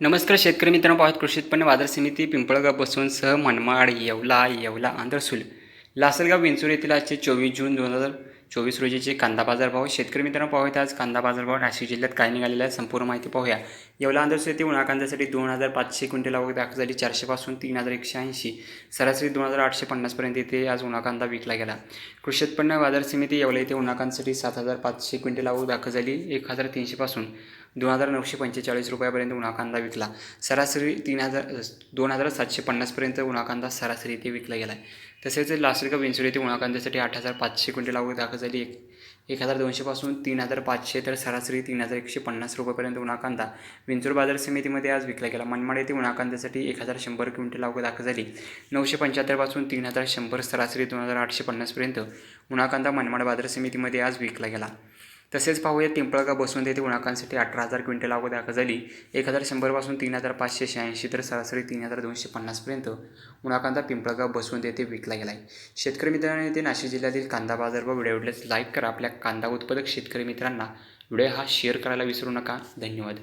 नमस्कार शेतकरी मित्रांनो पाहत कृषी उत्पन्न बाजार समिती पिंपळगाव बसवून सह मनमाड येवला येवला आंध्रसूल लासलगाव विंचूर येथील आजचे चोवीस जून दोन हजार चोवीस रोजीचे कांदा बाजारभाव शेतकरी मित्रांनो पाहूयात आज कांदा बाजारभाव नाशिक जिल्ह्यात काय निघालेला आहे. संपूर्ण माहिती पाहूया. येवला आंध्रसूल येथे उन्हा कांद्यासाठी दोन हजार पाचशे क्विंटल आवक दाखल झाली. चारशेपासून तीन हजार एकशे ऐंशी. सरासरी दोन हजार आठशे पन्नासपर्यंत येथे आज उन्हा कांदा विकला गेला. कृषी उत्पन्न बाजार समिती येवला येथे उन्हा कांद्यासाठी सात हजार पाचशे क्विंटल आवक दाखल झाली. एक हजार तीनशेपासून दोन हजार नऊशे पंचेचाळीस रुपयापर्यंत उन्हा कांदा विकला. सरासरी तीन हजार दोन हजार सातशे पन्नासपर्यंत उन्हा कांदा सरासरी इथे विकला गेला आहे तसेच लासलगाव विंचोली येथे उन्हा कांद्यासाठी आठ हजार पाचशे क्विंटल आवक दाखल झाली. एक एक हजार दोनशेपासून तीन हजार पाचशे तर सरासरी तीन हजार एकशे पन्नास रुपयेपर्यंत उन्हा कांदा विंचूर बाजार समितीमध्ये आज विकला गेला. मनमाड येथे उन्हा कांद्यासाठी एक हजार शंभर क्विंटल आवक दाखल झाली. नऊशे पंच्याहत्तरपासून तीन हजार शंभर सरासरी दोन हजार आठशे पन्नासपर्यंत उन्हा कांदा मनमाड बाजार समितीमध्ये आज विकला गेला. तसेच पाहूया पिंपळगाव बसून येथे उन्हाकांसाठी अठरा हजार क्विंटल आवक दाखल झाली. एक हजार शंभरपासून तीन हजार पाचशे शहाऐंशी तर सरासरी तीन हजार दोनशे पन्नासपर्यंत उन्हाकांदा पिंपळगाव बसून येथे विकला गेला आहे शेतकरी मित्रांनो येथे नाशिक जिल्ह्यातील कांदा बाजार व व्हिडिओ आवडल्यास लाईक करा. आपल्या कांदा उत्पादक शेतकरी मित्रांना व्हिडिओ हा शेअर करायला विसरू नका. धन्यवाद.